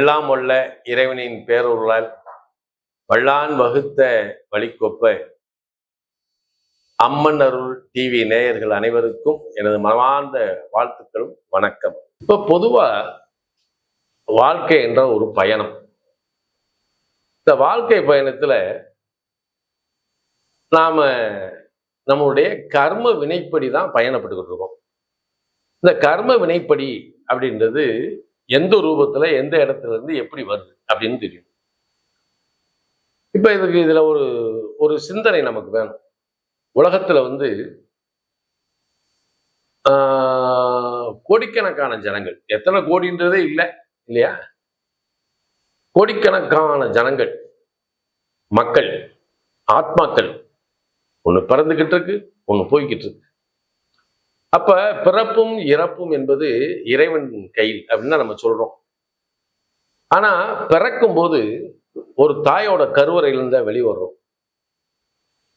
எல்லாம் உள்ள இறைவனின் பேரொருளால் வள்ளான் வகுத்த வழிக்கொப்ப அம்மன் அருள் டிவி நேயர்கள் அனைவருக்கும் எனது மனமார்ந்த வாழ்த்துக்களும் வணக்கம். இப்ப பொதுவா வாழ்க்கை என்ற ஒரு பயணம். இந்த வாழ்க்கை பயணத்துல நாம நம்மளுடைய கர்ம வினைப்படி தான் பயணப்பட்டுக்கிட்டு இருக்கோம். இந்த கர்ம வினைப்படி அப்படின்றது எந்த ரூபத்துல எந்த இடத்துல இருந்து எப்படி வருது அப்படின்னு தெரியும். இப்ப இதுக்கு இதுல ஒரு ஒரு சிந்தனை நமக்கு வேணும். உலகத்துல வந்து ஆஹ், கோடிக்கணக்கான ஜனங்கள் எத்தனை கோடின்றதே இல்லை இல்லையா? கோடிக்கணக்கான ஜனங்கள் மக்கள் ஆத்மாக்கள் ஒன்று பிறந்துகிட்டு இருக்கு ஒன்று போய்கிட்டு இருக்கு. அப்ப பிறப்பும் இறப்பும் என்பது இறைவன் கையில் அப்படின்னு நம்ம சொல்றோம். ஆனா பிறக்கும் போது ஒரு தாயோட கருவறையிலிருந்து வெளிவரும் வெளிவர்றோம்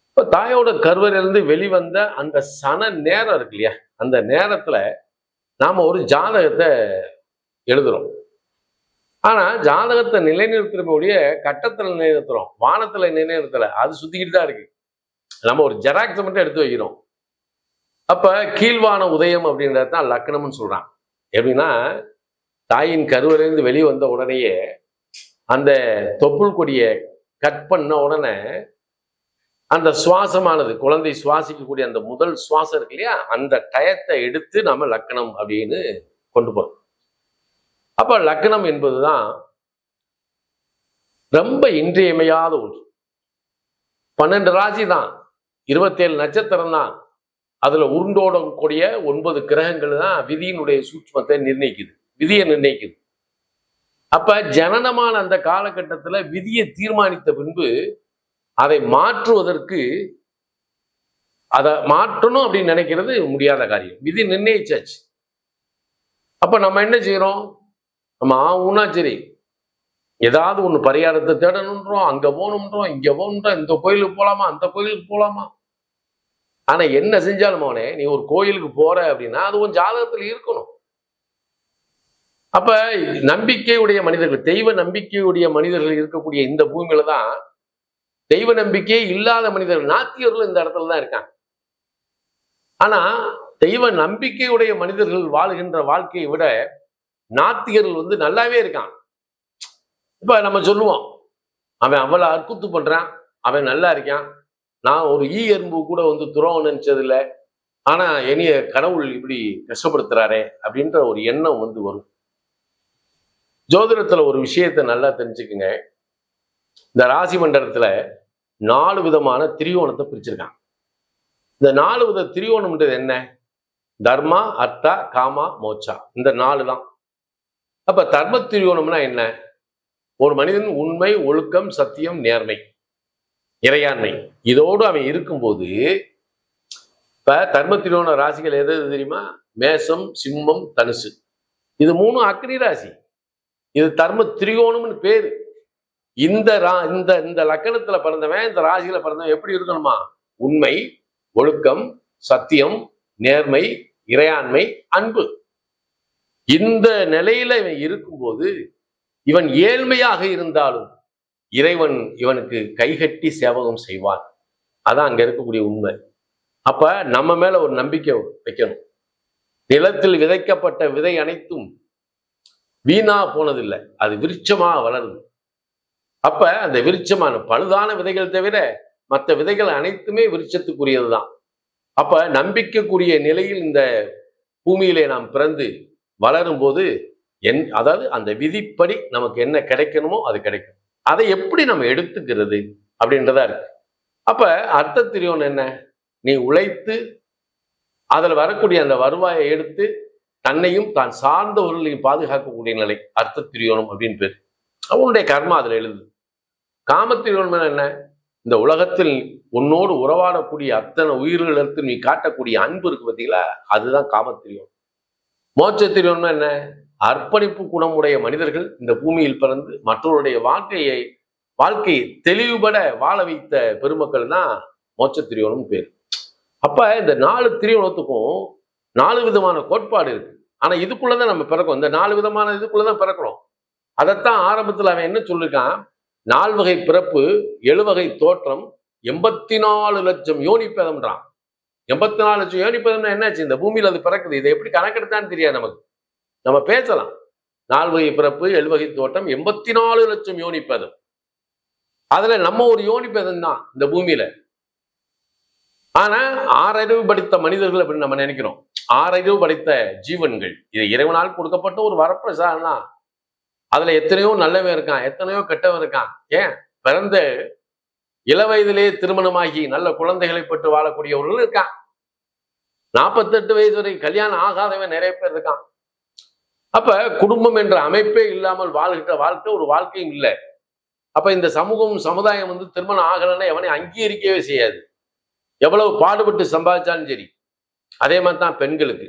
இப்ப தாயோட கருவறையிலிருந்து வெளிவந்த அந்த சன நேரம் இருக்கு இல்லையா? அந்த நேரத்துல நாம ஒரு ஜாதகத்தை எழுதுறோம். ஆனா ஜாதகத்தை நிலைநிறுத்துறக்கூடிய கட்டத்துல நிலைநிறுத்துறோம். வானத்துல நிலைநிறுத்தல. அது சுத்திக்கிட்டு தான் இருக்கு. நம்ம ஒரு ஜெராக்ஸை மட்டும் எடுத்து வைக்கிறோம். அப்ப கீழ்வான உதயம் அப்படின்றது தான் லக்னம்னு சொல்றான். எப்படின்னா தாயின் கருவிலிருந்து வெளியே வந்த உடனேயே அந்த தொப்புள் கொடியை கட் பண்ண உடனே அந்த சுவாசமானது குழந்தை சுவாசிக்கக்கூடிய அந்த முதல் சுவாசம் இருக்கு இல்லையா? அந்த டயத்தை எடுத்து நம்ம லக்னம் அப்படின்னு கொண்டு போறோம். அப்ப லக்னம் என்பதுதான் ரொம்ப இன்றியமையாத ஒன்று. பன்னெண்டு ராசி தான் இருபத்தேழு நட்சத்திரம் தான் அதுல உருண்டோடக்கூடிய ஒன்பது கிரகங்கள் தான் விதியினுடைய சூட்சமத்தை நிர்ணயிக்குது. விதியை நிர்ணயிக்குது. அப்ப ஜனனமான அந்த காலகட்டத்துல விதியை தீர்மானித்த பின்பு அதை மாற்றுவதற்கு அதை மாற்றணும் அப்படின்னு நினைக்கிறது முடியாத காரியம். விதி நிர்ணயிச்சாச்சு. அப்ப நம்ம என்ன செய்யறோம்? நம்ம ஆகும்னா சரி. ஏதாவது ஒண்ணு பரிகாரத்தை தேடணுன்றோம் அங்க போகணுன்றோம் இங்க போகணுன்றோம் இந்த கோயிலுக்கு போகலாமா அந்த கோயிலுக்கு போகலாமா ஆனா என்ன செஞ்சாலும் அவனே நீ ஒரு கோயிலுக்கு போற அப்படின்னா அது உன் ஜாதகத்துல இருக்கணும். அப்ப நம்பிக்கையுடைய மனிதர்கள் தெய்வ நம்பிக்கையுடைய மனிதர்கள் இருக்கக்கூடிய இந்த பூமியில தான் தெய்வ நம்பிக்கையே இல்லாத மனிதர்கள் நாத்தியர்கள் இந்த இடத்துல தான் இருக்காங்க. ஆனா தெய்வ நம்பிக்கையுடைய மனிதர்கள் வாழ்கின்ற வாழ்க்கையை விட நாத்திகர்கள் வந்து நல்லாவே இருக்கான் இப்ப நம்ம சொல்லுவோம் அவன் அவ்வளோ அற்புத்து பண்றான் அவன் நல்லா இருக்கான் நான் ஒரு ஈ எறும்பு கூட வந்து துரோகம் நினைச்சதில்ல. ஆனா என்னைய கடவுள் இப்படி கஷ்டப்படுத்துறாரே அப்படின்ற ஒரு எண்ணம் வந்து வரும். ஜோதிடத்துல ஒரு விஷயத்தை நல்லா தெரிஞ்சுக்குங்க. இந்த ராசி மண்டலத்துல நாலு விதமான திரியோணத்தை பிரிச்சிருக்காங்க. இந்த நாலு வித திரியோணம்ன்றது என்ன? தர்மா அர்த்தா காமா மோச்சா இந்த நாலு தான். அப்ப தர்ம திரியோணம்னா என்ன? ஒரு மனிதன் உண்மை ஒழுக்கம் சத்தியம் நேர்மை. இறையாண்மை. இதோடு அவன் இருக்கும்போது இப்ப தர்ம ராசிகள் எது எது தெரியுமா? மேசம் சிம்மம் தனுசு. இது மூணும் அக்னி ராசி. இது தர்ம திரிகோணம்னு பேரு. இந்த ரா இந்த இந்த லக்கணத்துல பிறந்தவன் இந்த ராசியில பிறந்தவன் எப்படி இருக்கணுமா? உண்மை ஒழுக்கம் சத்தியம் நேர்மை இறையாண்மை அன்பு. இந்த நிலையில இவன் இருக்கும்போது இவன் ஏழ்மையாக இருந்தாலும் இறைவன் இவனுக்கு கைகட்டி சேவகம் செய்வான். அதான் அங்கே இருக்கக்கூடிய உண்மை. அப்போ நம்ம மேலே ஒரு நம்பிக்கை வைக்கணும். நிலத்தில் விதைக்கப்பட்ட விதை அனைத்தும் வீணா போனதில்லை. அது விருட்சமாக வளருது. அப்ப அந்த விருட்சமான பழுதான விதைகள் தவிர மற்ற விதைகள் அனைத்துமே விருட்சத்துக்குரியதுதான். அப்ப நம்பிக்கைக்குரிய நிலையில் இந்த பூமியிலே நாம் பிறந்து வளரும் போது என் அதாவது அந்த விதிப்படி நமக்கு என்ன கிடைக்கணுமோ அது கிடைக்கும். அதை எப்படி நம்ம எடுத்துக்கிறது அப்படின்றதா இருக்கு. அப்ப அர்த்த திரியோன் என்ன? நீ உழைத்து அதில் வரக்கூடிய அந்த வருவாயை எடுத்து தன்னையும் தான் சார்ந்தவர்களையும் பாதுகாக்கக்கூடிய நிலை அர்த்த திரியோணம் அப்படின்னு பேர். அவனுடைய கர்மா அதில் எழுது காமத்திரியோணம் என்ன? இந்த உலகத்தில் உன்னோடு உறவாடக்கூடிய அத்தனை உயிர்களுக்கு நீ காட்டக்கூடிய அன்பு இருக்கு பார்த்தீங்களா? அதுதான் காமத்திரியோனம் மோட்சத்திரியோனம் என்ன? அர்ப்பணிப்பு குணமுடைய மனிதர்கள் இந்த பூமியில் பிறந்து மற்றவருடைய வாழ்க்கையை வாழ்க்கையை தெளிவுபட வாழ வைத்த பெருமக்கள் தான் மோட்சத்திரியோனம் பேர். அப்ப இந்த நாலு திரியோணத்துக்கும் நாலு விதமான கோட்பாடு இருக்கு. ஆனா இதுக்குள்ளதான் நம்ம பிறக்கும். இந்த நாலு விதமான இதுக்குள்ளதான் பிறக்கிறோம். அதைத்தான் ஆரம்பத்தில் அவன் என்ன சொல்லிருக்கான்? நால்வகை பிறப்பு எழுவகை தோற்றம் எண்பத்தி நாலு லட்சம் யோனிப்பதம்ன்றான் எண்பத்தி நாலு லட்சம் யோனிப்பதம்னா என்னாச்சு? இந்த பூமியில அது பிறக்குது. இதை எப்படி கணக்கெடுத்தான்னு தெரியாது நமக்கு. நம்ம பேசலாம். நால்வகை பிறப்பு எழுவகை தோட்டம் எண்பத்தி நாலு லட்சம் யோனிப்பதம் அதுல நம்ம ஒரு யோனிப்பதம் தான் இந்த பூமியில. ஆனா ஆறறிவு படித்த மனிதர்கள் அப்படின்னு நம்ம நினைக்கிறோம். ஆறறிவு படித்த ஜீவன்கள். இது இறைவனால் கொடுக்கப்பட்ட ஒரு வரப்பிரசாதம் தான். அதுல எத்தனையோ நல்லவன் இருக்கான் எத்தனையோ கெட்டவன் இருக்கான். ஏன்? பிறந்த இளவயதிலே திருமணமாகி நல்ல குழந்தைகளை பெற்று வாழக்கூடியவர்கள் இருக்கான். நாற்பத்தெட்டு வயசு வரை கல்யாணம் ஆகாதவன் நிறைய பேர் இருக்கான். அப்ப குடும்பம் என்ற அமைப்பே இல்லாமல் வாழ்கின்ற வாழ்க்கை ஒரு வாழ்க்கையும் இல்லை. அப்ப இந்த சமூகம் சமுதாயம் வந்து திருமணம் ஆகலைன்னா எவனை அங்கீகரிக்கவே செய்யாது. எவ்வளவு பாடுபட்டு சம்பாதிச்சாலும் சரி. அதே மாதிரி தான் பெண்களுக்கு.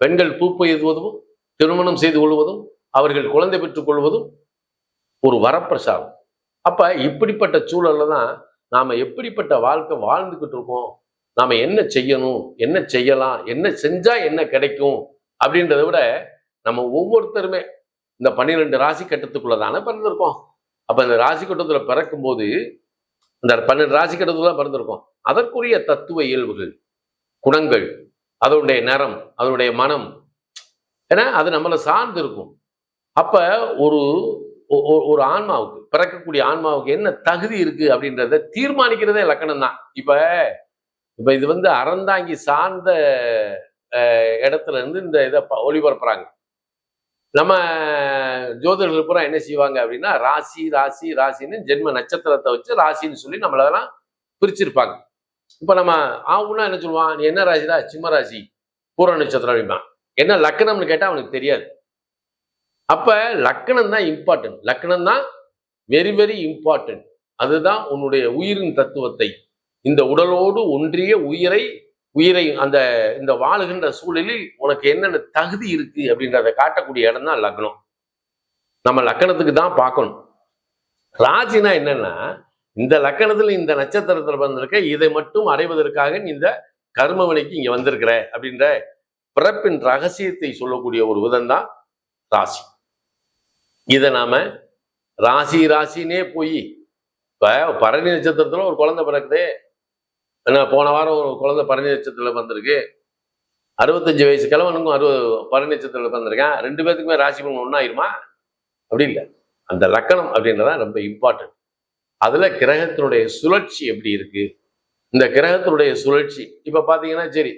பெண்கள் பூப்பு எழுதுவதும் திருமணம் செய்து கொள்வதும் அவர்கள் குழந்தை பெற்றுக் கொள்வதும் ஒரு வரப்பிரசாதம். அப்ப இப்படிப்பட்ட சூழல்ல தான் நாம எப்படிப்பட்ட வாழ்க்கை வாழ்ந்துகிட்டு இருக்கோம்? நாம என்ன செய்யணும்? என்ன செய்யலாம்? என்ன செஞ்சா என்ன கிடைக்கும்? அப்படின்றத விட நம்ம ஒவ்வொருத்தருமே இந்த பன்னிரெண்டு ராசி கட்டத்துக்குள்ள தானே பிறந்திருக்கோம். அப்ப இந்த ராசி கட்டத்துல பிறக்கும் போது இந்த பன்னெண்டு ராசி கட்டத்துல தான் பிறந்திருக்கோம். அதற்குரிய தத்துவ இயல்புகள் குணங்கள் அதனுடைய நிறம் அதனுடைய மனம் ஏன்னா அது நம்மளை சார்ந்து இருக்கும். அப்ப ஒரு ஒரு ஆன்மாவுக்கு பிறக்கக்கூடிய ஆன்மாவுக்கு என்ன தகுதி இருக்கு அப்படின்றத தீர்மானிக்கிறதே லக்கணம் தான் இப்ப இப்ப இது வந்து அறந்தாங்கி சார்ந்த இடத்துல இருந்து இந்த இதை ஒளிபரப்புறாங்க. நம்ம ஜோதிடர்கள் பூரா என்ன செய்வாங்க அப்படின்னா ராசி ராசி ராசின்னு ஜென்ம நட்சத்திரத்தை வச்சு ராசின்னு சொல்லி நம்மளெல்லாம் பிரிச்சிருப்பாங்க. இப்போ நம்ம ஆவுன்னா என்ன சொல்லுவான்? நீ என்ன ராசிடா? சிம்ம ராசி பூர நட்சத்திரம் அப்படிம்பான். என்ன லக்கணம்னு கேட்டால் அவனுக்கு தெரியாது. அப்போ லக்கணம் தான் இம்பார்ட்டன்ட் லக்கணம் தான் வெரி வெரி இம்பார்ட்டன்ட் அதுதான் உன்னுடைய உயிரின் தத்துவத்தை. இந்த உடலோடு ஒன்றிய உயிரை உயிரை அந்த இந்த வாழுகின்ற சூழலில் உனக்கு என்னென்ன தகுதி இருக்கு அப்படின்றத காட்டக்கூடிய இடம் தான் லக்னம். நம்ம லக்கணத்துக்கு தான் பார்க்கணும். ராசினா என்னன்னா இந்த லக்கணத்துல இந்த நட்சத்திரத்தில் வந்திருக்க இதை மட்டும் அடைவதற்காக நீ இந்த கர்மவனைக்கு இங்க வந்திருக்கிற அப்படின்ற பிறப்பின் ரகசியத்தை சொல்லக்கூடிய ஒரு விதம் தான் ராசி. இதை நாம ராசி ராசினே போய் இப்ப பரணி நட்சத்திரத்துல ஒரு குழந்தை பிறக்குது ஏன்னா போன வாரம் ஒரு குழந்தை பரணி நட்சத்திரத்தில் வந்திருக்கு அறுபத்தஞ்சு வயசு கிழவனுக்கும் அறுபது பரணி நட்சத்திரத்தில் வந்திருக்கேன் ரெண்டு பேத்துக்குமே ராசி பலன் ஒன்றாயிருமா அப்படி இல்லை. அந்த லக்கணம் அப்படின்றதான் ரொம்ப இம்பார்ட்டன்ட் அதில் கிரகத்தினுடைய சுழற்சி எப்படி இருக்குது இந்த கிரகத்தினுடைய சுழற்சி இப்போ பார்த்தீங்கன்னா சரி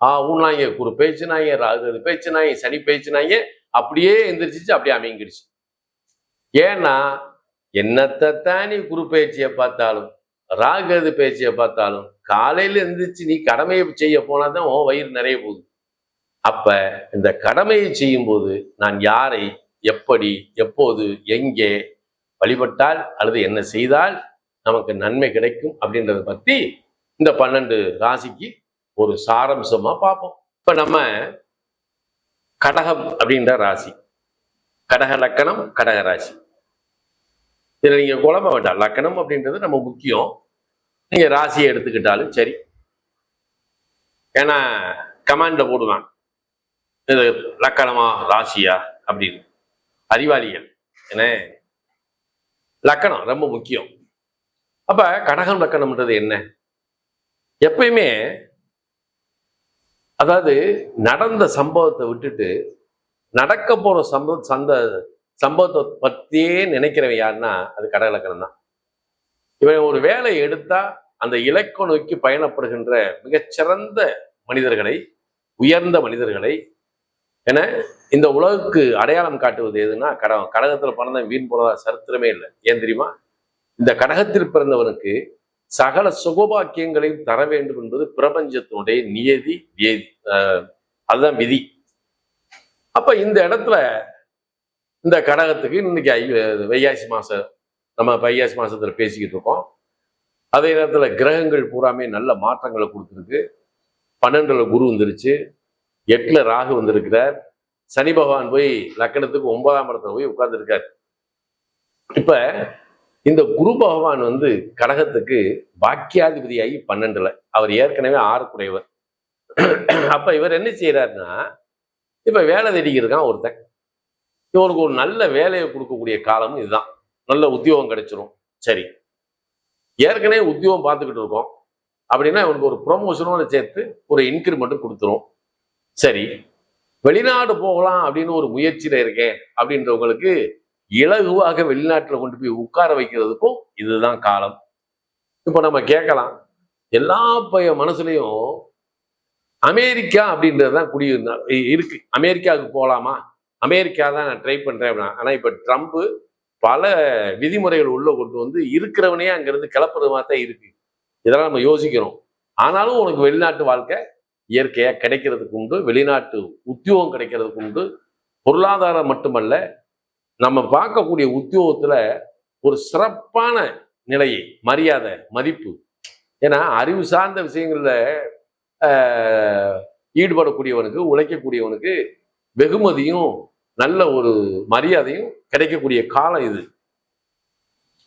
ஆ ஊனாங்க குரு பேச்சுனாங்க ராகு பேச்சுனாங்க சனி பேச்சுனாங்க அப்படியே எந்திரிச்சிச்சு அப்படியே அமைங்கிடுச்சு ஏன்னா என்னத்தை தானே குரு பேச்சியை பார்த்தாலும் ராகது பேச்சியை பார்த்தாலும் காலையில எந்திரிச்சு நீ கடமையை செய்ய போனாதான் உன் வயிறு நிறைய போகுது. அப்ப இந்த கடமையை செய்யும்போது நான் யாரை எப்படி எப்போது எங்கே வழிபட்டால் அல்லது என்ன செய்தால் நமக்கு நன்மை கிடைக்கும் அப்படின்றத பத்தி இந்த பன்னெண்டு ராசிக்கு ஒரு சாரம்சமா பார்ப்போம். இப்ப நம்ம கடகம் அப்படின்ற ராசி. கடக லக்கணம் கடக ராசி. இதில் நீங்கள் குழம்ப வேண்டாம். லக்கணம் அப்படின்றது நம்ம முக்கியம். நீங்க ராசியை எடுத்துக்கிட்டாலும் சரி. ஏன்னா கமாண்ட போடுவான் இது லக்கணமா ராசியா அப்படின்னு. அறிவாளிகள். என்ன? லக்கணம் ரொம்ப முக்கியம். அப்ப கடகம் லக்கணம்ன்றது என்ன? எப்பயுமே அதாவது நடந்த சம்பவத்தை விட்டுட்டு நடக்க போற சம்பவ சந்த சம்பவத்தை பத்தியே நினைக்கிறவன் யாருன்னா அது கடக லக்கணம் தான் இவன் ஒரு வேலை எடுத்தா அந்த இலக்கை நோக்கி பயணப்படுகின்ற மிகச்சிறந்த மனிதர்களை உயர்ந்த மனிதர்களை என இந்த உலகுக்கு அடையாளம் காட்டுவது எதுனா கடகம். கடகத்தில் பிறந்த வீண் போனதா சரித்திரமே இல்லை. ஏன் தெரியுமா? இந்த கடகத்தில் பிறந்தவனுக்கு சகல சுகபாக்கியங்களையும் தர வேண்டும் என்பது பிரபஞ்சத்தினுடைய நியதி அதுதான் விதி. அப்ப இந்த இடத்துல இந்த கடகத்துக்கு இன்னைக்கு ஐ- வைகாசி மாசம் நம்ம வைகாசி மாசத்துல பேசிக்கிட்டு இருக்கோம். அதே நேரத்தில் கிரகங்கள் பூராமே நல்ல மாற்றங்களை கொடுத்துருக்கு. பன்னெண்டில் குரு வந்துருச்சு. எட்டில் ராகு வந்திருக்கிறார். சனி பகவான் போய் லக்கணத்துக்கு ஒன்பதாம் இடத்துல போய் உட்கார்ந்துருக்கார். இப்போ இந்த குரு பகவான் வந்து கடகத்துக்கு பாக்கியாதிபதியாகி பன்னெண்டுல. அவர் ஏற்கனவே ஆறுக்குடையவர். அப்ப இவர் என்ன செய்யறாருன்னா இப்ப வேலை தேடிக்கிட்டு இருக்கான் ஒருத்தன். இவனுக்கு ஒரு நல்ல வேலையை கொடுக்கக்கூடிய காலமும் இதுதான். நல்ல உத்தியோகம் கிடைச்சிரும். சரி. ஏற்கனவே உத்தியோகம் பார்த்துக்கிட்டு இருக்கோம். அப்படின்னா இவனுக்கு ஒரு ப்ரொமோஷனோட சேர்த்து ஒரு இன்க்ரிமெண்ட்டும் கொடுத்துரும். சரி வெளிநாடு போகலாம் அப்படின்னு ஒரு முயற்சியில இருக்கேன் அப்படின்றவங்களுக்கு இலகுவாக வெளிநாட்டில் கொண்டு போய் உட்கார வைக்கிறதுக்கும் இதுதான் காலம். இப்போ நம்ம கேட்கலாம். எல்லா பைய மனசுலையும் அமெரிக்கா அப்படின்றது தான் குடியிருந்தா இருக்கு. அமெரிக்காவுக்கு போகலாமா? அமெரிக்கா தான் நான் ட்ரை பண்ணுறேன் அப்படின்னா. ஆனால் இப்போ ட்ரம்ப் பல விதிமுறைகள் உள்ள கொண்டு வந்து இருக்கிறவனே அங்கிருந்து கிளப்புறது மாதிரி தான் இருக்கு. இதெல்லாம் நம்ம யோசிக்கிறோம். ஆனாலும் உனக்கு வெளிநாட்டு வாழ்க்கை இயற்கையாக கிடைக்கிறதுக்கு உண்டு வெளிநாட்டு உத்தியோகம் கிடைக்கிறதுக்கு உண்டு. பொருளாதாரம் மட்டுமல்ல நம்ம பார்க்கக்கூடிய உத்தியோகத்தில் ஒரு சிறப்பான நிலையை மரியாதை மதிப்பு. ஏன்னா அறிவு சார்ந்த விஷயங்களில் ஈடுபடக்கூடியவனுக்கு உழைக்கக்கூடியவனுக்கு வெகுமதியும் நல்ல ஒரு மரியாதையும் கிடைக்கக்கூடிய காலம் இது.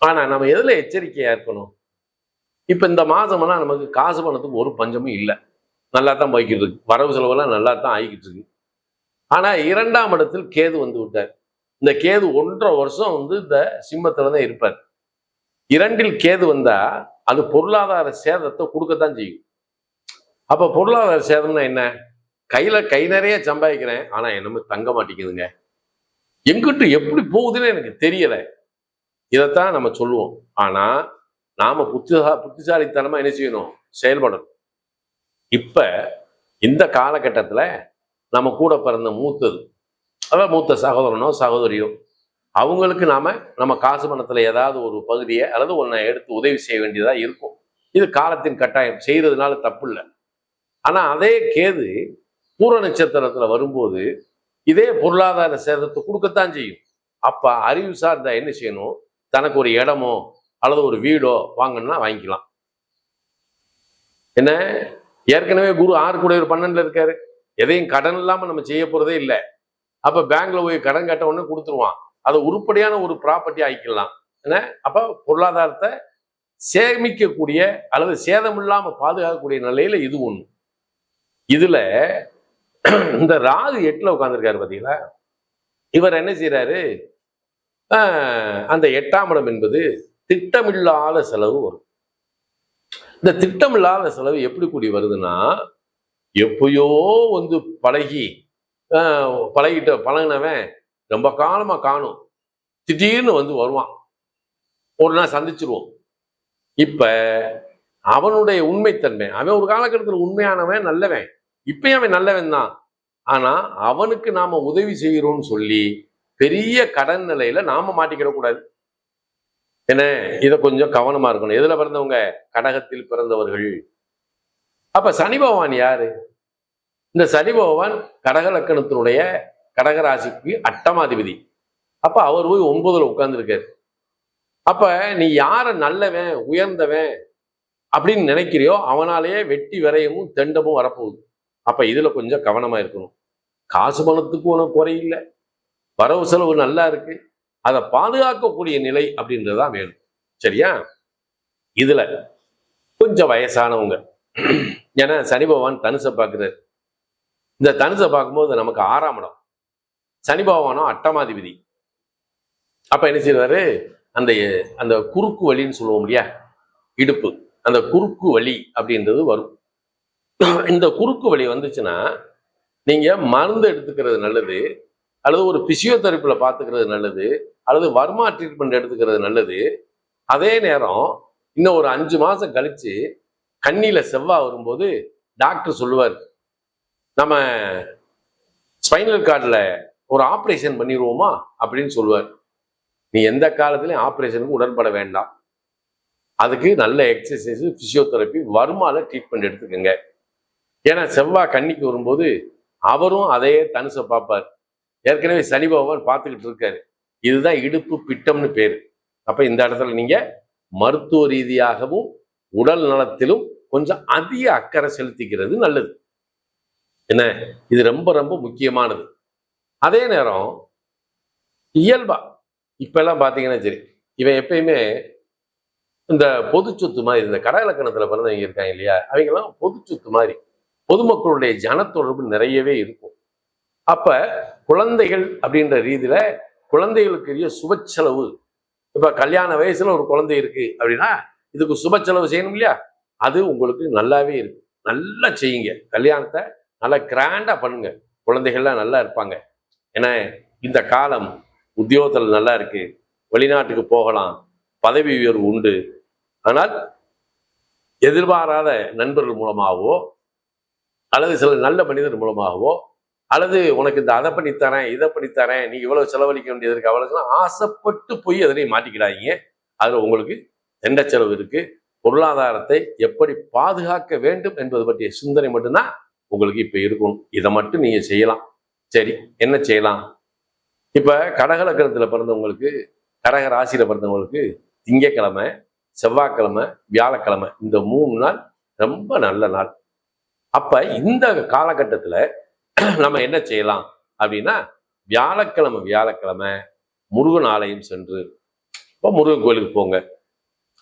ஆனா நம்ம எதுல எச்சரிக்கையா இருக்கணும்? இப்ப இந்த மாசமெல்லாம் நமக்கு காசு பணத்துக்கு ஒரு பஞ்சமும் இல்லை. நல்லா தான் போய்கிட்டு இருக்கு. வரவு செலவெல்லாம் நல்லா தான் ஆகிக்கிட்டு இருக்கு. ஆனா இரண்டாம் இடத்தில் கேது வந்து விட்டார். இந்த கேது ஒன்றரை வருஷம் வந்து இந்த சிம்மத்துல தான் இருப்பார். இரண்டில் கேது வந்தா அது பொருளாதார சேதத்தை கொடுக்கத்தான் செய்யும். அப்போ பொருளாதார சேதம்னா என்ன? கையில கை நிறைய சம்பாதிக்கிறேன். ஆனா என்னமோ தங்க மாட்டேங்குதுங்க. எங்கிட்டு எப்படி போகுதுன்னு எனக்கு தெரியலை. இதைத்தான் நம்ம சொல்லுவோம். ஆனா நாம புத்திசா புத்திசாலித்தனமா என்ன செய்யணும்? செயல்படணும். இப்ப இந்த காலகட்டத்தில் நம்ம கூட பிறந்த மூத்தது. அதான் மூத்த சகோதரனோ சகோதரியோ அவங்களுக்கு நாம நம்ம காசு பணத்தில் ஏதாவது ஒரு பகுதியை அல்லது ஒன்றை எடுத்து உதவி செய்ய வேண்டியதாக இருக்கும். இது காலத்தின் கட்டாயம். செய்கிறதுனால தப்பு இல்லை ஆனால் அதே கேது பூர நட்சத்திரத்தில் வரும்போது இதே பொருளாதார சேதத்தை கொடுக்கத்தான் செய்யும். அப்போ அறிவு சார்ந்த என்ன செய்யணும்? தனக்கு ஒரு இடமோ அல்லது ஒரு வீடோ வாங்கணும்னா வாங்கிக்கலாம். என்ன? ஏற்கனவே குரு ஆறு கூட ஒரு பன்னெண்டில் இருக்காரு. எதையும் கடன் இல்லாமல் நம்ம செய்ய போறதே இல்லை. அப்போ பேங்க்ல போய் கடன் கட்ட உடனே கொடுத்துருவான். அதை உருப்படியான ஒரு ப்ராப்பர்ட்டி ஆக்கிக்கலாம் என்ன? அப்போ பொருளாதாரத்தை சேமிக்கக்கூடிய அல்லது சேதம் இல்லாமல் பாதுகாக்கக்கூடிய நிலையில இது ஒன்று இதில் இந்த ராகு எட்டில் உட்காந்துருக்காரு பார்த்தீங்களா இவர் என்ன செய்கிறாரு அந்த எட்டாம் இடம் என்பது திட்டமில்லாத செலவு வரும். இந்த திட்டமில்லாத செலவு எப்படி கூடி வருதுன்னா எப்பயோ வந்து பழகி பழகிட்ட பழகினவன் ரொம்ப காலமாக காணும். திடீர்னு வந்து வருவான். ஒரு நாள் சந்திச்சிருவோம். இப்போ அவனுடைய உண்மைத்தன்மை அவன் ஒரு காலகட்டத்தில் உண்மையானவன் நல்லவன். இப்பயும் அவன் நல்லவன் தான். ஆனா அவனுக்கு நாம உதவி செய்கிறோம்னு சொல்லி பெரிய கடன் நிலையில நாம மாட்டிக்கிடக்கூடாது. என்ன? இதை கொஞ்சம் கவனமா இருக்கணும். எதுல பிறந்தவங்க? கடகத்தில் பிறந்தவர்கள். அப்ப சனி பகவான் யாரு? இந்த சனி பகவான் கடக லக்கணத்தினுடைய கடகராசிக்கு அட்டமாதிபதி அப்ப அவர் போய் ஒன்பதுல உட்கார்ந்துருக்காரு. அப்ப நீ யார நல்லவன் உயர்ந்தவன் அப்படின்னு நினைக்கிறியோ அவனாலேயே வெட்டி விரையமும் தெண்டமும் வரப்போகுது. அப்ப இதுல கொஞ்சம் கவனமா இருக்கணும். காசு பணத்துக்கு ஒன்றும் குறையில்லை. வரவு செலவு நல்லா இருக்கு. அதை பாதுகாக்கக்கூடிய நிலை அப்படின்றதுதான் வேணும். சரியா? இதுல கொஞ்சம் வயசானவங்க. ஏன்னா சனி பகவான் தனுசை பார்க்குறாரு. இந்த தனுசை பார்க்கும்போது நமக்கு ஆறாம் இடம். சனி பகவானும் அட்டமாதிபதி. அப்ப என்ன செய்வாரு அந்த அந்த குறுக்கு வலின்னு சொல்லுவோம் இல்லையா? இடுப்பு. அந்த குறுக்கு வலி அப்படின்றது வரும். இந்த குறுக்கு வலி வந்துச்சுன்னா நீங்க மருந்து எடுத்துக்கிறது நல்லது அல்லது ஒரு பிசியோதெரப்பியில் பார்த்துக்கிறது நல்லது அல்லது வர்மா ட்ரீட்மெண்ட் எடுத்துக்கிறது நல்லது. அதே நேரம் இன்னும் ஒரு அஞ்சு மாதம் கழித்து கண்ணியில் செவ்வாய் வரும்போது டாக்டர் சொல்லுவார். நம்ம ஸ்பைனல் கார்டில் ஒரு ஆப்ரேஷன் பண்ணிடுவோமா அப்படின்னு சொல்லுவார். நீ எந்த காலத்துலையும் ஆப்ரேஷனுக்கு உடன்பட வேண்டாம். அதுக்கு நல்ல எக்ஸசைஸ் ஃபிசியோதெரப்பி வருமால ட்ரீட்மெண்ட் எடுத்துக்கோங்க. ஏன்னா செவ்வாய் கன்னிக்கு வரும்போது அவரும் அதே தனுசை பார்ப்பார். ஏற்கனவே சனி பகவான் பார்த்துக்கிட்டு இருக்காரு. இதுதான் இடுப்பு பிட்டம்னு பேர். அப்போ இந்த இடத்துல நீங்கள் மருத்துவ ரீதியாகவும் உடல் நலத்திலும் கொஞ்சம் அதிக அக்கறை செலுத்திக்கிறது நல்லது. என்ன? இது ரொம்ப ரொம்ப முக்கியமானது. அதே நேரம் இயல்பா இப்பெல்லாம் பார்த்தீங்கன்னா சரி இவன் எப்பயுமே இந்த பொது சொத்து மாதிரி இந்த கடலக்கணத்தில் பிறந்தவங்க இருக்காங்க இல்லையா? அவங்கெல்லாம் பொது சொத்து மாதிரி. பொதுமக்களுடைய ஜனத்தொடர்பு நிறையவே இருக்கும். அப்ப குழந்தைகள் அப்படின்ற ரீதியில குழந்தைகளுக்குரிய சுப செலவு இப்ப கல்யாண வயசுல ஒரு குழந்தை இருக்கு அப்படின்னா இதுக்கு சுப செலவு செய்யணும் இல்லையா? அது உங்களுக்கு நல்லாவே இருக்கு நல்லா செய்யுங்க. கல்யாணத்தை நல்லா கிராண்டா பண்ணுங்க. குழந்தைகள்லாம் நல்லா இருப்பாங்க. ஏன்னா இந்த காலம் உத்தியோகத்தில் நல்லா இருக்கு. வெளிநாட்டுக்கு போகலாம். பதவி உயர்வு உண்டு. ஆனால் எதிர்பாராத நண்பர்கள் மூலமாகவோ அல்லது சில நல்ல மனிதர் மூலமாகவோ அல்லது உனக்கு இந்த அதை பண்ணித்தரேன் இதை பண்ணித்தரேன் நீ இவ்வளவு செலவழிக்க வேண்டியது இருக்கு ஆசைப்பட்டு போய் அதனை மாட்டிக்கிடாதீங்க. அதுல உங்களுக்கு எந்த செலவு இருக்கு? பொருளாதாரத்தை எப்படி பாதுகாக்க வேண்டும் என்பது பற்றிய சிந்தனை மட்டும்தான் உங்களுக்கு இப்ப இருக்கணும் இதை மட்டும் நீங்க செய்யலாம். சரி என்ன செய்யலாம்? இப்ப கடகலக்கணத்துல பிறந்தவங்களுக்கு கடக ராசியில பிறந்தவங்களுக்கு திங்கக்கிழமை செவ்வாய்க்கிழமை வியாழக்கிழமை இந்த மூணு நாள் ரொம்ப நல்ல நாள். அப்ப இந்த காலகட்டத்துல நம்ம என்ன செய்யலாம் அப்படின்னா வியாழக்கிழமை வியாழக்கிழமை முருகன் ஆலயம் சென்று இப்போ முருகன் கோயிலுக்கு போங்க.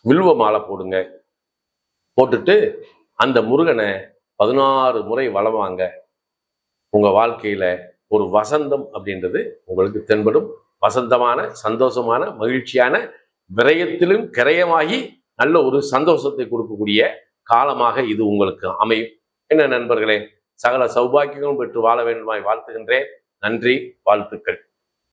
வில்வ மாலை போடுங்க. போட்டுட்டு அந்த முருகனை பதினாறு முறை வலம் உங்க வாழ்க்கையில ஒரு வசந்தம் அப்படின்றது உங்களுக்கு தென்படும். வசந்தமான சந்தோஷமான மகிழ்ச்சியான விரயத்திலும் கிரயமாகி நல்ல ஒரு சந்தோஷத்தை கொடுக்கக்கூடிய காலமாக இது உங்களுக்கு அமையும். என்ன நண்பர்களே சகல சௌபாக்கியங்களும் பெற்று வாழ வேண்டுமாய் வாழ்த்துகின்றேன். நன்றி வாழ்த்துக்கள்.